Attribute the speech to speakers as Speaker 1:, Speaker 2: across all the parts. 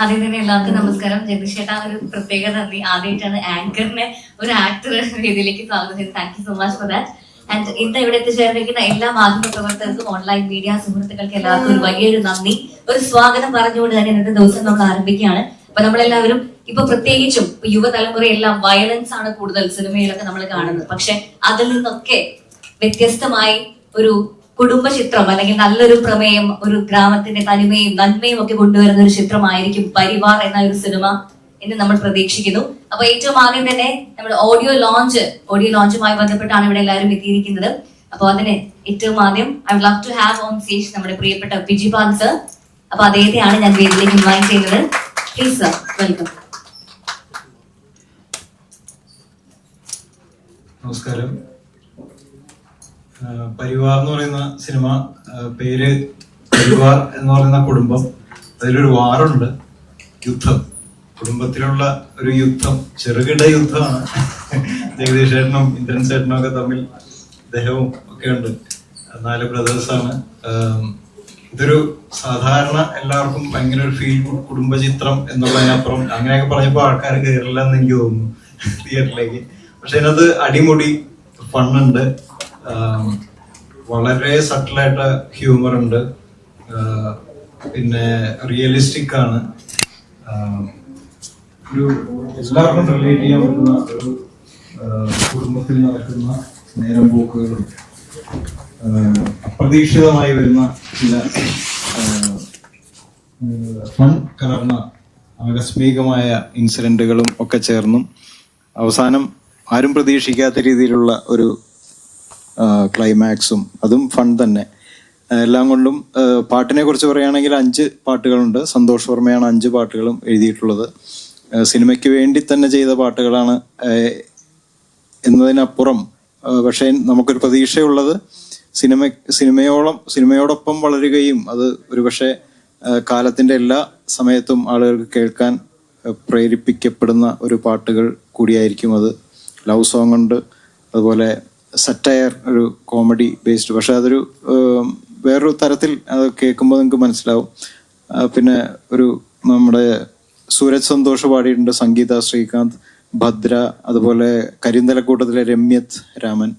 Speaker 1: ആദ്യം തന്നെ എല്ലാവർക്കും നമസ്കാരം. ജഗദീഷേട്ട ഒരു പ്രത്യേക നന്ദി. ആദ്യമായിട്ടാണ് ആങ്കറിനെ ഒരു ആക്ടർ രീതിയിലേക്ക് സ്വാഗതം ചെയ്തത് thank you so much for that and ഇന്ന് ഇവിടെ എത്തിച്ചേർന്നിരിക്കുന്ന എല്ലാ മാധ്യമ പ്രവർത്തകർക്കും ഓൺലൈൻ മീഡിയ സുഹൃത്തുക്കൾക്ക് എല്ലാവർക്കും ഒരു വലിയൊരു നന്ദി. ഒരു സ്വാഗതം പറഞ്ഞുകൊണ്ട് തന്നെ ഇന്നത്തെ ദിവസം നമ്മൾ ആരംഭിക്കുകയാണ്. അപ്പൊ നമ്മളെല്ലാവരും ഇപ്പൊ പ്രത്യേകിച്ചും യുവതലമുറ എല്ലാം വയലൻസ് ആണ് കൂടുതൽ സിനിമയിലൊക്കെ നമ്മൾ കാണുന്നത്. പക്ഷെ അതിൽ നിന്നൊക്കെ വ്യത്യസ്തമായി ഒരു കുടുംബ ചിത്രം അല്ലെങ്കിൽ നല്ലൊരു പ്രമേയം ഒരു ഗ്രാമത്തിന്റെ തനിമയും നന്മയും ഒക്കെ കൊണ്ടുവരുന്ന ഒരു ചിത്രമായിരിക്കും പരിവാർ എന്ന ഒരു സിനിമ എന്ന് നമ്മൾ പ്രതീക്ഷിക്കുന്നു. അപ്പൊ ഏറ്റവും ആദ്യം തന്നെ നമ്മൾ ഓഡിയോ ലോഞ്ച് ഓഡിയോ ലോഞ്ചുമായി ബന്ധപ്പെട്ടാണ് ഇവിടെ എല്ലാവരും എത്തിയിരിക്കുന്നത്. അപ്പൊ അതിന് ഏറ്റവും ആദ്യം I would love to have on stage നമ്മുടെ പ്രിയപ്പെട്ട ബിജിപാൽ സർ അപ്പൊ അദ്ദേഹത്തെയാണ് ഞാൻ വേദിയിലേക്ക് ഇൻവൈറ്റ് ചെയ്യുന്നത്. പ്ലീസ് സർ വെൽക്കം
Speaker 2: നമസ്കാരം. പരിവാർ എന്ന് പറയുന്ന സിനിമ പേര് പരിവാർ എന്ന് പറയുന്ന കുടുംബം അതിലൊരു വാറുണ്ട്. യുദ്ധം. കുടുംബത്തിലുള്ള ഒരു യുദ്ധം ചെറുകിട യുദ്ധമാണ്. ജഗദീഷ് ചേട്ടനും ഇന്ദ്രൻ ചേട്ടനും ഒക്കെ തമ്മിൽ അദ്ദേഹവും ഒക്കെ ഉണ്ട്. നാല് ബ്രദേഴ്സാണ് ഇതൊരു സാധാരണ എല്ലാവർക്കും ഭയങ്കര ഒരു ഫീൽ ഗുഡ് കുടുംബചിത്രം എന്നുള്ളതിനപ്പുറം അങ്ങനെയൊക്കെ പറഞ്ഞപ്പോൾ ആൾക്കാർ കയറില്ല എന്ന് എനിക്ക് തോന്നുന്നു തിയേറ്ററിലേക്ക് പക്ഷെ അതിനകത്ത് അടിമുടി ഫണ്ണുണ്ട് വളരെ സട്ടിലായിട്ട് ഹ്യൂമർ ഉണ്ട്. പിന്നെ റിയലിസ്റ്റിക് ആണ്. ഒരു എല്ലാവർക്കും റിലേറ്റ് ചെയ്യാൻ പറ്റുന്ന ഒരു കുടുംബത്തിൽ നടക്കുന്ന നേരം പോക്കുകളും അപ്രതീക്ഷിതമായി വരുന്ന ചില ഫൺ കലർന്ന ആകസ്മികമായ ഇൻസിഡന്റുകളും ഒക്കെ ചേർന്നും അവസാനം ആരും പ്രതീക്ഷിക്കാത്ത രീതിയിലുള്ള ഒരു ക്ലൈമാക്സും അതും ഫൺ തന്നെ. എല്ലാം കൊണ്ടും പാട്ടിനെ കുറിച്ച് പറയുകയാണെങ്കിൽ അഞ്ച് പാട്ടുകളുണ്ട്. സന്തോഷ് വർമ്മയാണ് അഞ്ച് പാട്ടുകളും എഴുതിയിട്ടുള്ളത്. സിനിമയ്ക്ക് വേണ്ടി തന്നെ ചെയ്ത പാട്ടുകളാണ് എന്നതിനപ്പുറം പക്ഷേ നമുക്കൊരു പ്രതീക്ഷയുള്ളത് സിനിമ സിനിമയോളം സിനിമയോടൊപ്പം വളരുകയും അത് ഒരുപക്ഷെ കാലത്തിന്റെ എല്ലാ സമയത്തും ആളുകൾക്ക് കേൾക്കാൻ പ്രേരിപ്പിക്കപ്പെടുന്ന ഒരു പാട്ടുകൾ കൂടിയായിരിക്കും അത്. ലവ് സോങ് ഉണ്ട് അതുപോലെ സറ്റയർ ഒരു കോമഡി ബേസ്ഡ് പക്ഷെ അതൊരു വേറൊരു തരത്തിൽ അത് കേൾക്കുമ്പോൾ നിങ്ങൾക്ക് മനസ്സിലാവും. പിന്നെ ഒരു നമ്മുടെ സൂരജ് സന്തോഷ് പാടിയിട്ടുണ്ട് സംഗീത ശ്രീകാന്ത് ഭദ്ര അതുപോലെ കരിന്തലക്കൂട്ടത്തിലെ രമ്യത് രാമൻ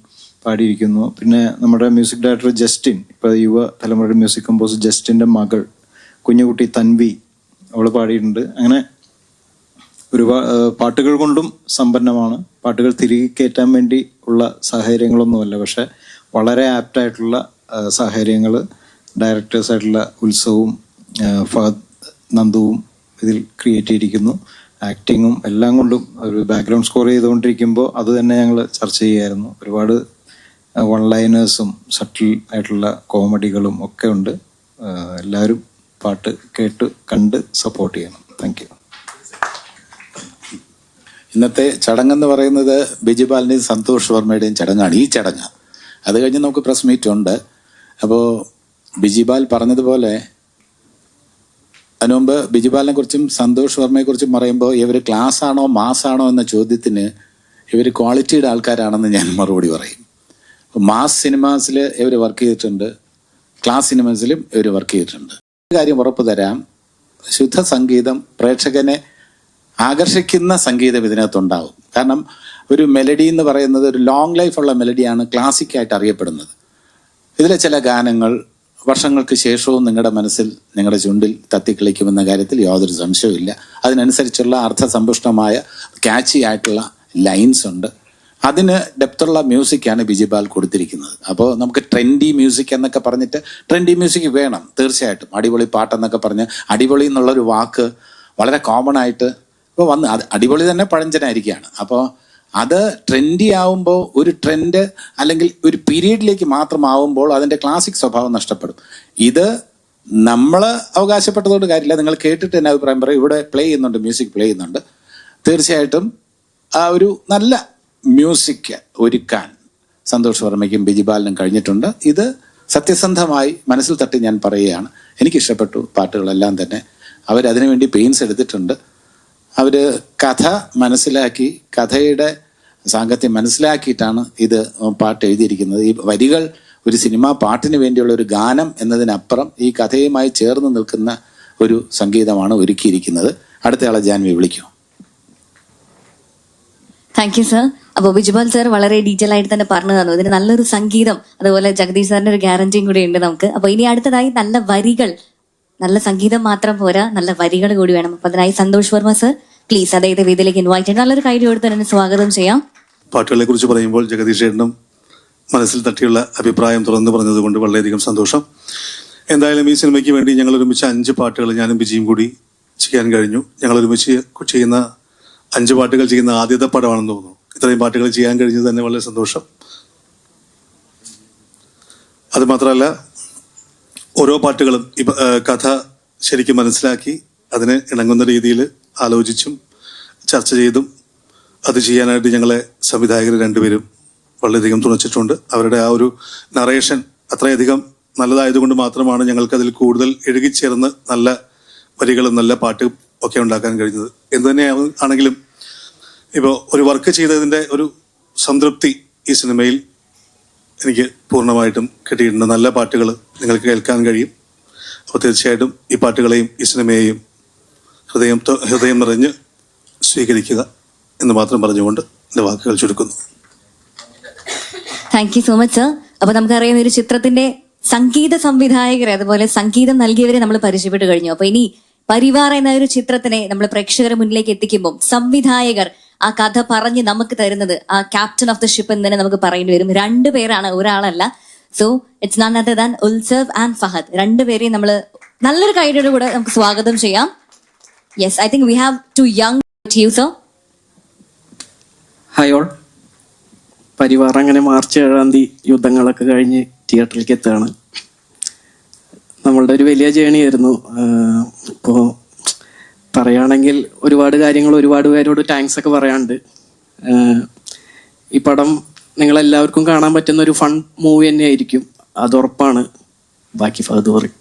Speaker 2: പാടിയിരിക്കുന്നു. പിന്നെ നമ്മുടെ മ്യൂസിക് ഡയറക്ടർ ജസ്റ്റിൻ ഇപ്പൊ യുവ തലമുറയുടെ മ്യൂസിക് കമ്പോസർ ജസ്റ്റിന്റെ മകൾ കുഞ്ഞുകുട്ടി തൻവി അവൾ പാടിയിട്ടുണ്ട്. അങ്ങനെ ഒരുപാട് പാട്ടുകൾ കൊണ്ടും സമ്പന്നമാണ്. പാട്ടുകൾ തിരികെ കയറ്റാൻ വേണ്ടി ഉള്ള സാഹചര്യങ്ങളൊന്നുമല്ല. പക്ഷെ വളരെ ആപ്റ്റായിട്ടുള്ള സാഹചര്യങ്ങൾ ഡയറക്ടേഴ്സായിട്ടുള്ള ഉത്സവവും ഫഹദ് നന്ദുവും ഇതിൽ ക്രിയേറ്റ് ചെയ്തിരിക്കുന്നു. ആക്ടിങ്ങും എല്ലാം കൊണ്ടും ഒരു ബാക്ക്ഗ്രൗണ്ട് സ്കോർ ചെയ്തുകൊണ്ടിരിക്കുമ്പോൾ അത് തന്നെ ഞങ്ങൾ ചർച്ച ചെയ്യായിരുന്നു ഒരുപാട് വൺ ലൈനേഴ്സും സട്ടിൽ ആയിട്ടുള്ള കോമഡികളും ഒക്കെ ഉണ്ട്. എല്ലാവരും പാട്ട് കേട്ട് കണ്ട് സപ്പോർട്ട് ചെയ്യണം. താങ്ക്
Speaker 3: ഇന്നത്തെ ചടങ്ങെന്ന് പറയുന്നത് ബിജുപാലിന്റെയും സന്തോഷ് വർമ്മയുടെയും ചടങ്ങാണ് ഈ ചടങ്ങ്. അത് കഴിഞ്ഞ് നമുക്ക് പ്രസ് മീറ്റ് ഉണ്ട്. അപ്പോൾ ബിജിപാൽ പറഞ്ഞതുപോലെ അതിനു മുമ്പ് ബിജുപാലിനെ കുറിച്ചും സന്തോഷ് വർമ്മയെ കുറിച്ചും പറയുമ്പോൾ ഇവർ ക്ലാസ് ആണോ മാസ് ആണോ എന്ന ചോദ്യത്തിന് ഇവർ ക്വാളിറ്റിയുടെ ആൾക്കാരാണെന്ന് ഞാൻ മറുപടി പറയും. മാസ് സിനിമാസിൽ ഇവർ വർക്ക് ചെയ്തിട്ടുണ്ട് ക്ലാസ് സിനിമാസിലും ഇവർ വർക്ക് ചെയ്തിട്ടുണ്ട്. ഒരു കാര്യം ഉറപ്പ് തരാം ശുദ്ധ സംഗീതം പ്രേക്ഷകനെ ആകർഷിക്കുന്ന സംഗീതം ഇതിനകത്തുണ്ടാവും. കാരണം ഒരു മെലഡി എന്ന് പറയുന്നത് ഒരു ലോങ് ലൈഫുള്ള മെലഡിയാണ് ക്ലാസിക്കായിട്ട് അറിയപ്പെടുന്നത്. ഇതിലെ ചില ഗാനങ്ങൾ വർഷങ്ങൾക്ക് ശേഷവും നിങ്ങളുടെ മനസ്സിൽ നിങ്ങളുടെ ചുണ്ടിൽ തത്തിക്കളിക്കുമെന്ന കാര്യത്തിൽ യാതൊരു സംശയവുമില്ല അതിനനുസരിച്ചുള്ള അർത്ഥസമ്പുഷ്ടമായ ക്യാച്ചി ആയിട്ടുള്ള ലൈൻസ് ഉണ്ട്. അതിന് ഡെപ്തുള്ള മ്യൂസിക്കാണ് ബിജിപാൽ കൊടുത്തിരിക്കുന്നത്. അപ്പോൾ നമുക്ക് ട്രെൻഡി മ്യൂസിക് എന്നൊക്കെ പറഞ്ഞിട്ട് ട്രെൻഡി മ്യൂസിക് വേണം തീർച്ചയായിട്ടും. അടിപൊളി പാട്ടെന്നൊക്കെ പറഞ്ഞ് അടിപൊളി എന്നുള്ളൊരു വാക്ക് വളരെ കോമൺ ആയിട്ട് ഇപ്പോൾ വന്ന് അത് അടിപൊളി തന്നെ പഴഞ്ചനായിരിക്കുകയാണ് അപ്പോൾ അത് ട്രെൻഡി ആവുമ്പോൾ ഒരു ട്രെൻഡ് അല്ലെങ്കിൽ ഒരു പീരീഡിലേക്ക് മാത്രമാവുമ്പോൾ അതിന്റെ ക്ലാസിക് സ്വഭാവം നഷ്ടപ്പെടും. ഇത് നമ്മൾ അവകാശപ്പെട്ടതുകൊണ്ട് കാര്യമില്ല. നിങ്ങൾ കേട്ടിട്ട് തന്നെ അഭിപ്രായം പറയും. ഇവിടെ പ്ലേ ചെയ്യുന്നുണ്ട് മ്യൂസിക് പ്ലേ ചെയ്യുന്നുണ്ട്. തീർച്ചയായിട്ടും ആ ഒരു നല്ല മ്യൂസിക് ഒരുക്കാൻ സന്തോഷ് വർമ്മയ്ക്കും ബിജിബാലിനും കഴിഞ്ഞിട്ടുണ്ട്. ഇത് സത്യസന്ധമായി മനസ്സിൽ തട്ടി ഞാൻ പറയുകയാണ്. എനിക്കിഷ്ടപ്പെട്ടു പാട്ടുകളെല്ലാം തന്നെ. അവരതിനു വേണ്ടി പെയിൻസ് എടുത്തിട്ടുണ്ട്. അവർ കഥ മനസ്സിലാക്കി കഥയുടെ സാങ്കത്യം മനസ്സിലാക്കിയിട്ടാണ് ഇത് പാട്ട് എഴുതിയിരിക്കുന്നത് ഈ വരികൾ ഒരു സിനിമാ പാട്ടിന് വേണ്ടിയുള്ള ഒരു ഗാനം എന്നതിനപ്പുറം ഈ കഥയുമായി ചേർന്ന് നിൽക്കുന്ന ഒരു സംഗീതമാണ് ഒരുക്കിയിരിക്കുന്നത്. അടുത്തയാളെ ജാൻവി വിളിക്കൂ.
Speaker 1: താങ്ക് യു സർ അപ്പോൾ ബിജുപാൽ സാർ വളരെ ഡീറ്റെയിൽ ആയിട്ട് തന്നെ പറഞ്ഞു തന്നു. ഇതിന് നല്ലൊരു സംഗീതം അതുപോലെ ജഗദീഷ് സാറിന്റെ ഒരു ഗ്യാരണ്ടിയും കൂടി ഉണ്ട് നമുക്ക്. അപ്പോൾ ഇനി അടുത്തതായി നല്ല വരികൾ നല്ല സംഗീതം മാത്രം പോരാ. നല്ല വരികൾ കൂടി വേണം. അപ്പൊ അതിനായി സന്തോഷ് വർമ്മ സർ പ്ലീസ് അദ്ദേഹത്തെ വേദിയിലേക്ക് ഇൻവൈറ്റ് ചെയ്യണം. നല്ലൊരു കൈ കൊടുത്ത് തന്നെ സ്വാഗതം ചെയ്യാം.
Speaker 4: പാട്ടുകളെ കുറിച്ച് പറയുമ്പോൾ ജഗദീഷ് ചേട്ടനും മനസ്സിൽ തട്ടിയുള്ള അഭിപ്രായം തുറന്നു പറഞ്ഞതുകൊണ്ട് വളരെയധികം സന്തോഷം. എന്തായാലും ഈ സിനിമയ്ക്ക് വേണ്ടി ഞങ്ങൾ ഒരുമിച്ച് അഞ്ച് പാട്ടുകൾ ഞാനും ബിജിയും കൂടി ചെയ്യാൻ കഴിഞ്ഞു. ഞങ്ങൾ ഒരുമിച്ച് ചെയ്യുന്ന അഞ്ച് പാട്ടുകൾ ചെയ്യുന്ന ആദ്യത്തെ പടമാണെന്ന് തോന്നുന്നു. ഇത്രയും പാട്ടുകൾ ചെയ്യാൻ കഴിഞ്ഞത് തന്നെ വളരെ സന്തോഷം. അത് മാത്രമല്ല ഓരോ പാട്ടുകളും കഥ ശരിക്കും മനസ്സിലാക്കി അതിന് ഇണങ്ങുന്ന രീതിയിൽ ആലോചിച്ചും ചർച്ച ചെയ്തും അത് ചെയ്യാനായിട്ട് ഞങ്ങളെ സംവിധായകർ രണ്ടുപേരും വളരെയധികം തുണച്ചിട്ടുണ്ട്. അവരുടെ ആ ഒരു നറേഷൻ അത്രയധികം നല്ലതായതുകൊണ്ട് മാത്രമാണ് ഞങ്ങൾക്ക് അതിൽ കൂടുതൽ എഴുകിച്ചേർന്ന് നല്ല വരികളും നല്ല പാട്ടും ഒക്കെ ഉണ്ടാക്കാൻ കഴിഞ്ഞത്. എന്ത് തന്നെ ആണെങ്കിലും ഇപ്പോൾ ഒരു വർക്ക് ചെയ്തതിന്റെ ഒരു സംതൃപ്തി ഈ സിനിമയിൽ എനിക്ക് പൂർണമായിട്ടും കിട്ടിയിട്ടുണ്ട്. നല്ല പാട്ടുകൾ നിങ്ങൾക്ക് കേൾക്കാൻ കഴിയും. അപ്പോൾ തീർച്ചയായിട്ടും ഈ പാട്ടുകളെയും ഈ സിനിമയെയും ഹൃദയം ഹൃദയം നിറഞ്ഞ് സ്വീകരിക്കുക എന്ന് മാത്രം പറഞ്ഞുകൊണ്ട് എന്റെ വാക്കുകൾ ചുരുക്കുന്നു.
Speaker 1: Thank you so much sir അപ്പൊ നമുക്കറിയാം ഒരു ചിത്രത്തിന്റെ സംഗീത സംവിധായകരെ അതുപോലെ സംഗീതം നൽകിയവരെ നമ്മൾ പരിചയപ്പെട്ട് കഴിഞ്ഞു. അപ്പോൾ ഇനി പരിവാർ എന്ന ഒരു ചിത്രത്തിനെ നമ്മൾ പ്രേക്ഷകരുടെ മുന്നിലേക്ക് എത്തിക്കുമ്പോൾ സംവിധായകർ ആ കഥ പറഞ്ഞ് നമുക്ക് തരുന്നത് ആ ക്യാപ്റ്റൻ ഓഫ് ദ ഷിപ്പ് എന്ന് തന്നെ നമുക്ക് പറയേണ്ടി വരും. രണ്ടു പേരാണ് ഒരാളല്ല. So it's none other than Utsav and Fahad രണ്ടുപേരെയും നമ്മൾ നല്ലൊരു കൈയുടെ കൂടെ നമുക്ക് സ്വാഗതം ചെയ്യാം. Yes I think we have two young you so
Speaker 5: hi all Parivar അങ്ങനെ മാർച്ച് ഏഴാം തീയതി യുദ്ധങ്ങളൊക്കെ കഴിഞ്ഞ് തിയേറ്ററിലേക്ക് എത്തുകയാണ്. നമ്മളുടെ ഒരു വലിയ ജേണി ആയിരുന്നു. ഇപ്പോൾ പറയുകയാണെങ്കിൽ ഒരുപാട് കാര്യങ്ങൾ ഒരുപാട് പേരോട് താങ്ക്സ് ഒക്കെ പറയാനുണ്ട്. ഈ പടം നിങ്ങൾ എല്ലാവർക്കും കാണാൻ പറ്റുന്ന ഒരു ഫൺ മൂവി തന്നെയായിരിക്കും. അത് ഉറപ്പാണ്. ബാക്കി ഫഹദ് പറയും.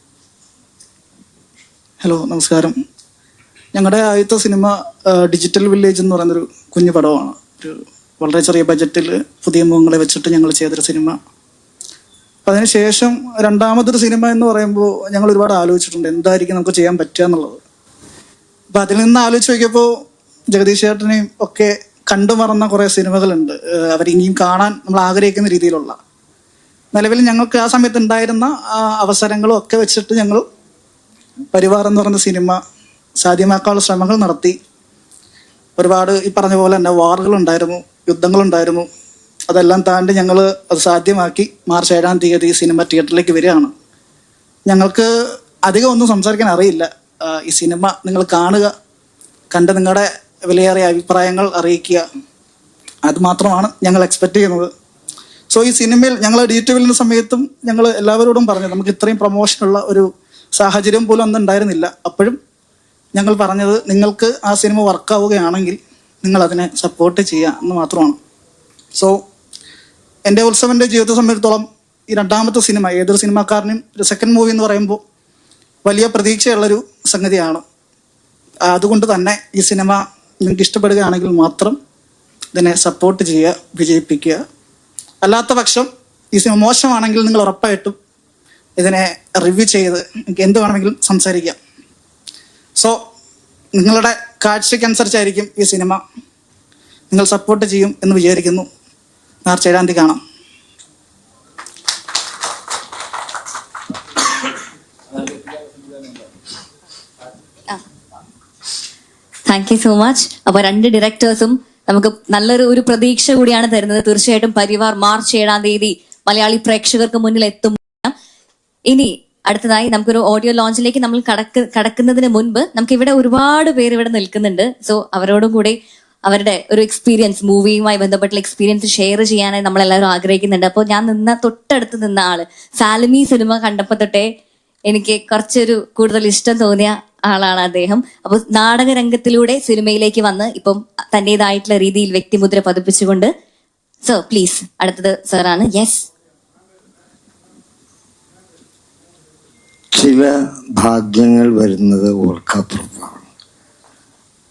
Speaker 6: ഹലോ നമസ്കാരം. ഞങ്ങളുടെ ആദ്യത്തെ സിനിമ ഡിജിറ്റൽ വില്ലേജ് എന്ന് പറയുന്നൊരു കുഞ്ഞു പടമാണ്. ഒരു വളരെ ചെറിയ ബജറ്റിൽ പുതിയ മുഖങ്ങളെ വെച്ചിട്ട് ഞങ്ങൾ ചെയ്തൊരു സിനിമ. അപ്പം അതിനുശേഷം രണ്ടാമതൊരു സിനിമ എന്ന് പറയുമ്പോൾ ഞങ്ങൾ ഒരുപാട് ആലോചിച്ചിട്ടുണ്ട്. എന്തായിരിക്കും നമുക്ക് ചെയ്യാൻ പറ്റുക എന്നുള്ളത്. അപ്പം അതിൽ നിന്ന് ആലോചിച്ച് നോക്കിയപ്പോൾ ജഗദീഷ് ചേട്ടനെയും ഒക്കെ കണ്ടു മറന്ന കുറേ സിനിമകളുണ്ട്. അവർ ഇനിയും കാണാൻ നമ്മൾ ആഗ്രഹിക്കുന്ന രീതിയിലുള്ള. നിലവിൽ ഞങ്ങൾക്ക് ആ സമയത്ത് ഉണ്ടായിരുന്ന അവസരങ്ങളും ഒക്കെ വെച്ചിട്ട് ഞങ്ങൾ പരിവാർ എന്ന് പറയുന്ന സിനിമ സാധ്യമാക്കാനുള്ള ശ്രമങ്ങൾ നടത്തി. ഒരുപാട് ഈ പറഞ്ഞ പോലെ തന്നെ വാറുകളുണ്ടായിരുന്നു യുദ്ധങ്ങളുണ്ടായിരുന്നു അതെല്ലാം താണ്ടി ഞങ്ങൾ അത് സാധ്യമാക്കി മാർച്ച് ഏഴാം തീയതി സിനിമ തിയേറ്ററിലേക്ക് വരികയാണ്. ഞങ്ങൾക്ക് അധികം ഒന്നും സംസാരിക്കാൻ അറിയില്ല. ഈ സിനിമ നിങ്ങൾ കാണുക കണ്ട് നിങ്ങളുടെ വിലയേറിയ അഭിപ്രായങ്ങൾ അറിയിക്കുക. അതുമാത്രമാണ് ഞങ്ങൾ എക്സ്പെക്ട് ചെയ്യുന്നത്. സോ ഈ സിനിമയിൽ ഞങ്ങൾ ഡിജിറ്റലിന്റെ സമയത്തും ഞങ്ങൾ എല്ലാവരോടും പറഞ്ഞു നമുക്ക് ഇത്രയും പ്രൊമോഷനുള്ള ഒരു സാഹചര്യം പോലും അന്ന് ഉണ്ടായിരുന്നില്ല. അപ്പോഴും ഞങ്ങൾ പറഞ്ഞത് നിങ്ങൾക്ക് ആ സിനിമ വർക്കാവുകയാണെങ്കിൽ നിങ്ങൾ അതിനെ സപ്പോർട്ട് ചെയ്യുക എന്ന് മാത്രമാണ്. സോ എന്റെ ഉത്സവന്റെ ജീവിതത്തെ സംബന്ധിച്ചിടത്തോളം ഈ രണ്ടാമത്തെ സിനിമ ഏതൊരു സിനിമാക്കാരനും ഒരു സെക്കൻഡ് മൂവി എന്ന് പറയുമ്പോൾ വലിയ പ്രതീക്ഷയുള്ളൊരു സംഗതിയാണ്. അതുകൊണ്ട് തന്നെ ഈ സിനിമ നിങ്ങൾക്ക് ഇഷ്ടപ്പെടുകയാണെങ്കിൽ മാത്രം ഇതിനെ സപ്പോർട്ട് ചെയ്യുക വിജയിപ്പിക്കുക. അല്ലാത്ത പക്ഷം ഈ സിനിമ മോശമാണെങ്കിൽ നിങ്ങൾ ഉറപ്പായിട്ടും ഇതിനെ റിവ്യൂ ചെയ്ത് നിങ്ങൾക്ക് എന്ത് വേണമെങ്കിലും സംസാരിക്കാം. സോ നിങ്ങളുടെ കാഴ്ചയ്ക്കനുസരിച്ചായിരിക്കും ഈ സിനിമ. നിങ്ങൾ സപ്പോർട്ട് ചെയ്യും എന്ന് വിചാരിക്കുന്നു. മാർച്ച് ഏഴാം തീയതി കാണാം.
Speaker 1: താങ്ക് യു സോ മച്ച് അപ്പൊ രണ്ട് ഡയറക്ടേഴ്സും നമുക്ക് നല്ലൊരു ഒരു പ്രതീക്ഷ കൂടിയാണ് തരുന്നത്. തീർച്ചയായിട്ടും പരിവാർ മാർച്ച് ഏഴാം തീയതി മലയാളി പ്രേക്ഷകർക്ക് മുന്നിൽ എത്തും. ഇനി അടുത്തതായി നമുക്കൊരു ഓഡിയോ ലോഞ്ചിലേക്ക് നമ്മൾ കടക്ക് കടക്കുന്നതിന് മുൻപ് നമുക്ക് ഇവിടെ ഒരുപാട് പേര് ഇവിടെ നിൽക്കുന്നുണ്ട്. സോ അവരോടും കൂടി അവരുടെ ഒരു എക്സ്പീരിയൻസ് മൂവിയുമായി ബന്ധപ്പെട്ടുള്ള എക്സ്പീരിയൻസ് ഷെയർ ചെയ്യാനായി നമ്മൾ എല്ലാവരും ആഗ്രഹിക്കുന്നുണ്ട്. അപ്പോൾ ഞാൻ നിന്ന തൊട്ടടുത്ത് നിന്ന ആൾ സാലമി സിനിമ കണ്ടപ്പോ തൊട്ടേ എനിക്ക് കുറച്ചൊരു കൂടുതൽ ഇഷ്ടം തോന്നിയ ആളാണ് അദ്ദേഹം. അപ്പോൾ നാടകരംഗത്തിലൂടെ സിനിമയിലേക്ക് വന്ന് ഇപ്പം തന്റേതായിട്ടുള്ള രീതിയിൽ വ്യക്തിമുദ്ര പതിപ്പിച്ചുകൊണ്ട്. സർ പ്ലീസ് അടുത്തത് സാറാണ്. യെസ്
Speaker 7: ചില ഭാഗ്യങ്ങൾ വരുന്നത് ഓർക്കാപ്പുറത്താണ്.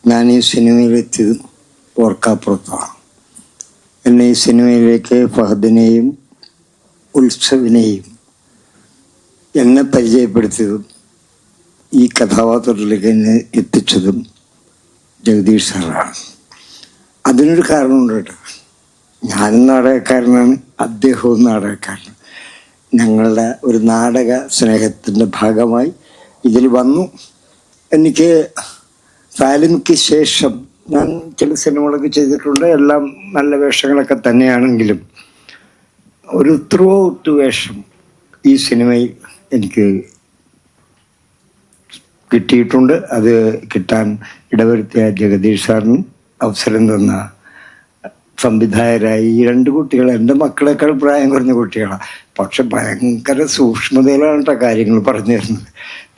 Speaker 7: ഞാൻ ഈ സിനിമയിലെത്തിയത് ഓർക്കാപ്പുറത്താണ്. എന്നെ ഈ സിനിമയിലേക്ക് ഫഹദിനെയും ഉത്സവിനെയും എന്നെ പരിചയപ്പെടുത്തിയതും ഈ കഥാപാത്രത്തിലേക്ക് എന്നെ എത്തിച്ചതും ജഗദീഷ് സാറാണ്. അതിനൊരു കാരണമുണ്ട് കേട്ടോ. ഞാനും നാടകക്കാരനാണ് അദ്ദേഹവും നാടകക്കാരനാണ്. ഞങ്ങളുടെ ഒരു നാടക സ്നേഹത്തിന്റെ ഭാഗമായി ഇതിൽ വന്നു. എനിക്ക് ഫാലിമിക്ക് ശേഷം ഞാൻ ചില സിനിമകളൊക്കെ ചെയ്തിട്ടുണ്ട്. എല്ലാം നല്ല വേഷങ്ങളൊക്കെ തന്നെയാണെങ്കിലും ഒരു ത്രൂ ഔട്ട് വേഷം ഈ സിനിമയിൽ എനിക്ക് കിട്ടിയിട്ടുണ്ട്. അത് കിട്ടാൻ ഇടവരുത്തിയ ജഗദീഷ് സാറിനും അവസരം തന്ന സംവിധായകരായി. ഈ രണ്ട് കുട്ടികൾ എന്റെ മക്കളെക്കാൾ പ്രായം കുറഞ്ഞ കുട്ടികളാണ് പക്ഷെ ഭയങ്കര സൂക്ഷ്മതയിലാണ് കേട്ടോ കാര്യങ്ങൾ പറഞ്ഞു തരുന്നത്.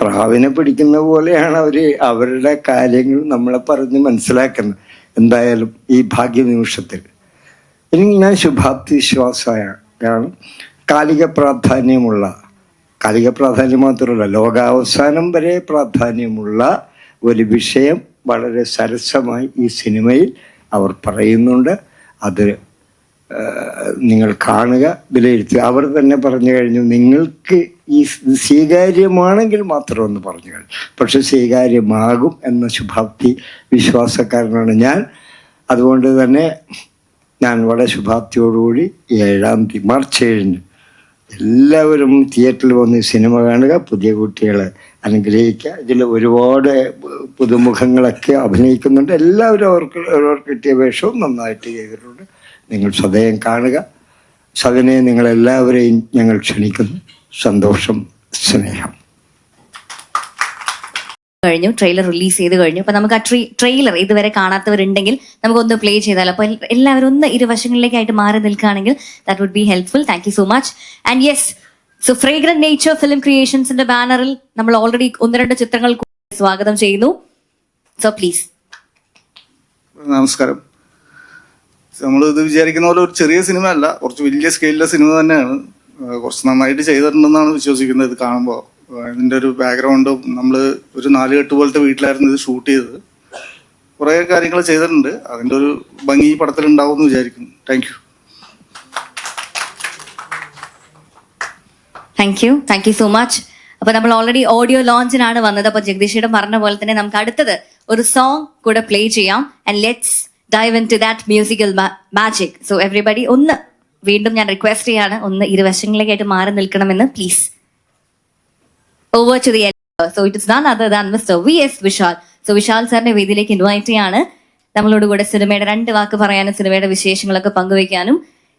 Speaker 7: പ്രാവിനെ പിടിക്കുന്ന പോലെയാണ് അവർ അവരുടെ കാര്യങ്ങൾ നമ്മളെ പറഞ്ഞ് മനസ്സിലാക്കുന്നത്. എന്തായാലും ഈ ഭാഗ്യ നിമിഷത്തിൽ ഇനി ഞാൻ ശുഭാപ്തി വിശ്വാസമാണ് കാലിക പ്രാധാന്യമുള്ള കാലിക പ്രാധാന്യം മാത്രമല്ല ലോകാവസാനം വരെ പ്രാധാന്യമുള്ള ഒരു വിഷയം വളരെ സരസമായി ഈ സിനിമയിൽ അവർ പറയുന്നുണ്ട്. അത് നിങ്ങൾ കാണുക വിലയിരുത്തുക. അവർ തന്നെ പറഞ്ഞു കഴിഞ്ഞു നിങ്ങൾക്ക് ഈ സ്വീകാര്യമാണെങ്കിൽ മാത്രം ഒന്ന് പറഞ്ഞു കഴിഞ്ഞു. പക്ഷെ സ്വീകാര്യമാകും എന്ന ശുഭാപ്തി വിശ്വാസക്കാരനാണ് ഞാൻ. അതുകൊണ്ട് തന്നെ ഞാൻ വളരെ ശുഭാപ്തിയോടുകൂടി ഏഴാം തീയതി മാർച്ച് ഏഴിന് എല്ലാവരും തിയേറ്ററിൽ വന്ന് സിനിമ കാണുക പുതിയ കുട്ടികളെ അനുഗ്രഹിക്കുക. ഇതിൽ ഒരുപാട് പുതുമുഖങ്ങളൊക്കെ അഭിനയിക്കുന്നുണ്ട്. എല്ലാവരും അവർക്ക് അവർക്ക് കിട്ടിയ വേഷവും നന്നായിട്ട് ചെയ്തിട്ടുണ്ട്. നിങ്ങൾ സദയം കാണുക. സദനെ നിങ്ങളെല്ലാവരെയും ഞങ്ങൾ ക്ഷണിക്കുന്നു. സന്തോഷം സ്നേഹം.
Speaker 1: കഴിഞ്ഞു ട്രെയിലർ റിലീസ് ചെയ്ത് കഴിഞ്ഞു. അപ്പൊ നമുക്ക് ആ ട്രീ ട്രെയിലർ ഇതുവരെ കാണാത്തവരുണ്ടെങ്കിൽ നമുക്കൊന്ന് പ്ലേ ചെയ്താലോ. അപ്പൊ എല്ലാവരും ഒന്ന് ഇരുവശങ്ങളിലേക്കായിട്ട് മാറി നിൽക്കുകയാണെങ്കിൽ that would be helpful thank you so much and yes so fragrant nature film ക്രിയേഷൻസിന്റെ ബാനറിൽ നമ്മൾ ഓൾറെഡി ഒന്ന് രണ്ട് ചിത്രങ്ങൾ സ്വാഗതം ചെയ്യുന്നു. സോ പ്ലീസ്
Speaker 8: നമസ്കാരം. നമ്മൾ ഇത് വിചാരിക്കുന്ന പോലെ ഒരു ചെറിയ സിനിമ അല്ല കുറച്ച് വലിയ സ്കെയിലിലെ സിനിമ തന്നെയാണ്. കുറച്ച് നന്നായിട്ട് ചെയ്തിട്ടുണ്ടെന്നാണ് വിശ്വസിക്കുന്നത് ഇത് കാണുമ്പോൾ ഇതിന്റെ ഒരു ബാക്ക്ഗ്രൗണ്ട് നമ്മൾ ഒരു നാല് കെട്ട് പോലത്തെ വീട്ടിലായിരുന്നു ഇത് ഷൂട്ട് ചെയ്തത്. കുറേ കാര്യങ്ങൾ ചെയ്തിട്ടുണ്ട്. അതിന്റെ ഒരു ഭംഗി ഈ പടത്തിൽ ഉണ്ടാവും എന്ന് വിചാരിക്കുന്നു. Thank you
Speaker 1: thank you thank you so much അപ്പൊ നമ്മൾ ഓൾറെഡി ഓഡിയോ ലോഞ്ചിനാണ് വന്നത്. അപ്പൊ ജഗദീഷയുടെ പറഞ്ഞ പോലെ തന്നെ നമുക്ക് അടുത്തത് ഒരു സോങ് കൂടെ പ്ലേ ചെയ്യാം. And let's dive into that musical magic so everybody ഒന്ന് വീണ്ടും ഞാൻ റിക്വസ്റ്റ് ചെയ്യാണ്. ഒന്ന് ഇരുവശങ്ങളിലേക്കായിട്ട് മാറി നിൽക്കണമെന്ന്. Please over to the so it is none other than mister V S Vishal so Vishal സാറിനെ വേദിയിലേക്ക് ഇൻവൈറ്റ് ചെയ്യാണ്. നമ്മളോട് കൂടെ സിനിമയുടെ രണ്ട് വാക്ക് പറയാനും സിനിമയുടെ വിശേഷങ്ങളൊക്കെ പങ്കുവയ്ക്കാനും.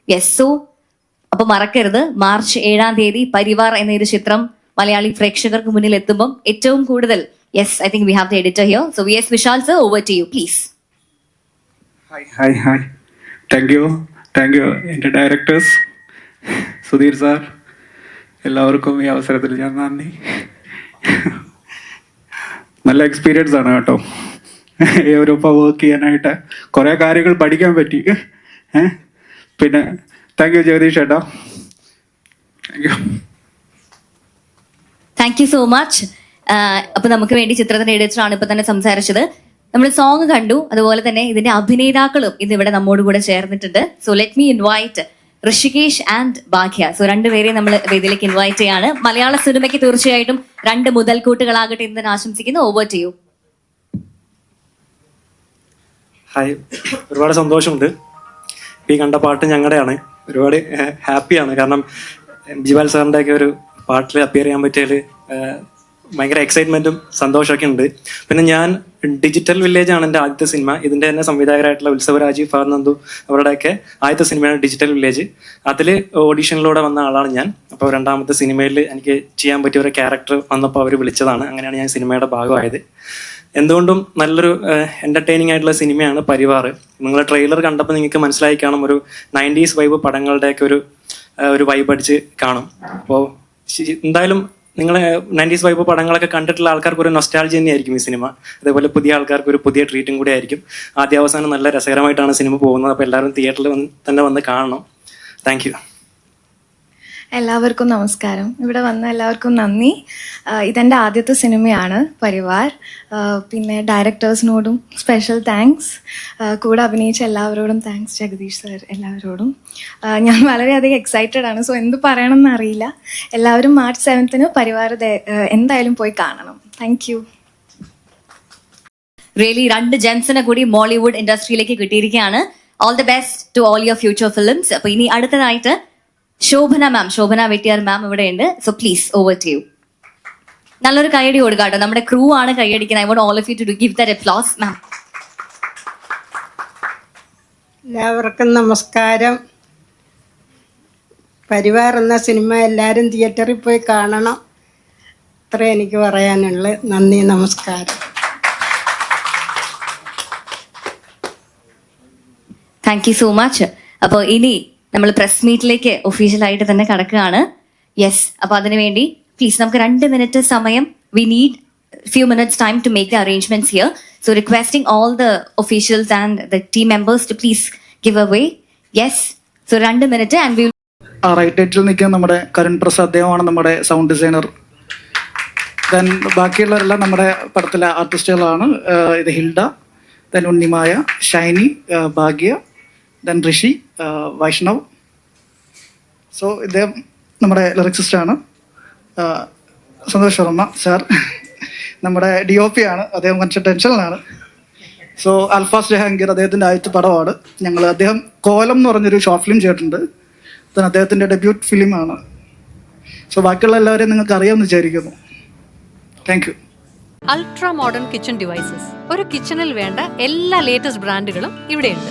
Speaker 1: യെസ് സോ അപ്പൊ മറക്കരുത്. മാർച്ച് ഏഴാം തീയതി പരിവാർ എന്ന ഒരു ചിത്രം മലയാളി പ്രേക്ഷകർക്ക് മുന്നിൽ എത്തുമ്പോൾ ഏറ്റവും കൂടുതൽ. Yes I think we have the editor here so V S Vishal sir over to you please
Speaker 9: hi hi hi thank you thank you എന്റെ ഡയറക്ടേഴ്സ് സുധീർ സാർ എല്ലാവർക്കും ഈ അവസരത്തിൽ ഞാൻ നന്ദി. നല്ല എക്സ്പീരിയൻസ് ആണ് കേട്ടോ. യൂറോപ്പ വർക്ക് ചെയ്യാനായിട്ട് കുറേ കാര്യങ്ങൾ പഠിക്കാൻ പറ്റി. പിന്നെ താങ്ക് യു ജഗദീഷ് ഏട്ടാ. Thank you
Speaker 1: thank you so much അപ്പൊ നമുക്ക് വേണ്ടി ചിത്രത്തിന്റെ എഡിറ്ററാണ് ഇപ്പൊ തന്നെ സംസാരിച്ചത്. നമ്മൾ സോങ് കണ്ടു. അതുപോലെ തന്നെ ഇതിന്റെ അഭിനേതാക്കളും ഇന്ന് ഇവിടെ നമ്മോട് കൂടെ ചേർന്നിട്ടുണ്ട്. So let me invite Rishikesh and Bhagya so രണ്ടുപേരെയും നമ്മൾ വേദിയിലേക്ക് ഇൻവൈറ്റ് ചെയ്യാണ്. മലയാള സിനിമയ്ക്ക് തീർച്ചയായിട്ടും രണ്ട് മുതൽക്കൂട്ടുകളാകട്ടെ എന്ന് ആശംസിക്കുന്നു. ഓവർ ടു യു
Speaker 10: ഹായ് ഒരുപാട് സന്തോഷമുണ്ട്. ഈ കണ്ട പാട്ട് ഞങ്ങളുടെയാണ്. ഒരുപാട് ഹാപ്പിയാണ് കാരണം ജിബാൽ സാറിന്റെ ഒക്കെ ഒരു പാട്ടിൽ അപ്പിയർ ചെയ്യാൻ പറ്റിയതിൽ ഭയങ്കര എക്സൈറ്റ്മെന്റും സന്തോഷമൊക്കെ ഉണ്ട്. പിന്നെ ഞാൻ ഡിജിറ്റൽ വില്ലേജ് ആണ് എന്റെ ആദ്യത്തെ സിനിമ ഇതിന്റെ തന്നെ സംവിധായകരായിട്ടുള്ള ഉത്സവ രാജീവ് ഫാർനന്ദു അവരുടെയൊക്കെ ആദ്യത്തെ സിനിമയാണ് ഡിജിറ്റൽ വില്ലേജ് അതിൽ ഓഡീഷനിലൂടെ വന്ന ആളാണ് ഞാൻ. അപ്പോൾ രണ്ടാമത്തെ സിനിമയിൽ എനിക്ക് ചെയ്യാൻ പറ്റിയ ഒരു ക്യാരക്ടർ വന്നപ്പോൾ അവർ വിളിച്ചതാണ്. അങ്ങനെയാണ് ഞാൻ സിനിമയുടെ ഭാഗമായത്. എന്തുകൊണ്ടും നല്ലൊരു എന്റർടൈനിങ് ആയിട്ടുള്ള സിനിമയാണ് പരിവാർ നിങ്ങൾ ട്രെയിലർ കണ്ടപ്പോൾ നിങ്ങൾക്ക് മനസ്സിലായി കാണും. ഒരു നയന്റീസ് വൈബ് പടങ്ങളുടെയൊക്കെ ഒരു ഒരു വൈബ് അടിച്ച് കാണും. അപ്പോൾ എന്തായാലും നിങ്ങൾ നയന്റീസ് വൈബ് പടങ്ങളൊക്കെ കണ്ടിട്ടുള്ള ആൾക്കാർക്ക് ഒരു നൊസ്റ്റാൾജി തന്നെയായിരിക്കും ഈ സിനിമ. അതേപോലെ പുതിയ ആൾക്കാർക്ക് ഒരു പുതിയ ട്രീറ്റും കൂടി ആയിരിക്കും. ആദ്യ അവസാനം നല്ല രസകരമായിട്ടാണ് സിനിമ പോകുന്നത്. അപ്പോൾ എല്ലാവരും തിയേറ്ററിൽ തന്നെ വന്ന് കാണണം. താങ്ക്
Speaker 11: എല്ലാവർക്കും നമസ്കാരം. ഇവിടെ വന്ന എല്ലാവർക്കും നന്ദി. ഇതെന്റെ ആദ്യത്തെ സിനിമയാണ് പരിവാർ. പിന്നെ ഡയറക്ടേഴ്സിനോടും സ്പെഷ്യൽ താങ്ക്സ്. കൂടെ അഭിനയിച്ച എല്ലാവരോടും താങ്ക്സ് ജഗദീഷ് സർ എല്ലാവരോടും. ഞാൻ വളരെയധികം എക്സൈറ്റഡ് ആണ്. സോ എന്ത് പറയണമെന്ന് അറിയില്ല. എല്ലാവരും മാർച്ച് സെവൻത്തിന് പരിവാർ എന്തായാലും പോയി കാണണം. താങ്ക് യു
Speaker 1: റിയലി രണ്ട് ജെൻസിനെ കൂടി മോളിവുഡ് ഇൻഡസ്ട്രിയിലേക്ക് കിട്ടിയിരിക്കുകയാണ്. All the best to all your future films അപ്പൊ ഇനി അടുത്തതായിട്ട് ശോഭന മാം ശോഭന വെട്ടിയാർ മാം ഇവിടെ ഉണ്ട് so please over to you നല്ലൊരു കൈയടി കൊടുക്കുക കേട്ടോ. നമ്മുടെ ക്രൂ ആണ് കൈയടിക്കുന്നത് I want all of you to give that applause ma'am
Speaker 12: എല്ലാവർക്കും നമസ്കാരം. പരിവാർ എന്ന സിനിമ എല്ലാവരും തിയേറ്ററിൽ പോയി കാണണം. അത്ര എനിക്ക് പറയാനുള്ളത് നന്ദി നമസ്കാരം.
Speaker 1: താങ്ക് യു സോ മച്ച് അപ്പോൾ ഇനി നമ്മൾ പ്രസ് മീറ്റിലേക്ക് ഒഫീഷ്യലായിട്ട് തന്നെ കടക്കുകയാണ്. യെസ് അപ്പോൾ അതിനുവേണ്ടി പ്ലീസ് നമുക്ക് രണ്ട് മിനിറ്റ് സമയം we need few minutes time to make the arrangements here so requesting all the officials and the team members to please give away yes so രണ്ട് മിനിറ്റ് ആൻഡ് വി
Speaker 6: റൈറ്റ് ഡേറ്റിൽ നിൽക്കുന്ന നമ്മുടെ കരുൺ പ്രസാദ് ദേവാണ് നമ്മുടെ sound designer then ബാക്കിയുള്ളവരെല്ലാം നമ്മുടെ പടത്തിലെ ആർട്ടിസ്റ്റുകളാണ് ഇത് Hilda then Unnimaya Shiny ഭാഗ്യ then ഋഷി Vaishnav. So ഇദ്ദേഹം നമ്മുടെ ലിറിക്സിസ്റ്റാണ് സന്തോഷ് ശർമ്മ സാർ നമ്മുടെ ഡി ഒ പി ആണ്. അദ്ദേഹം കുറച്ച് ടെൻഷനിലാണ് സോ അൽഫാസ് ജഹാംഗീർ അദ്ദേഹത്തിന്റെ ആദ്യത്തെ പടമാണ്. ഞങ്ങൾ അദ്ദേഹം കോലം എന്ന് പറഞ്ഞൊരു ഷോർട്ട് ഫിലിം ചെയ്തിട്ടുണ്ട്. അത് അദ്ദേഹത്തിന്റെ ഡെബ്യൂട്ട് ഫിലിമാണ് സോ ബാക്കിയുള്ള എല്ലാവരെയും നിങ്ങൾക്ക് അറിയാമെന്ന് വിചാരിക്കുന്നു. Thank you
Speaker 13: ultra modern kitchen devices ഒരു കിച്ചണിൽ വേണ്ട എല്ലാ ലേറ്റസ്റ്റ് ബ്രാൻഡുകളും ഇവിടെയുണ്ട്.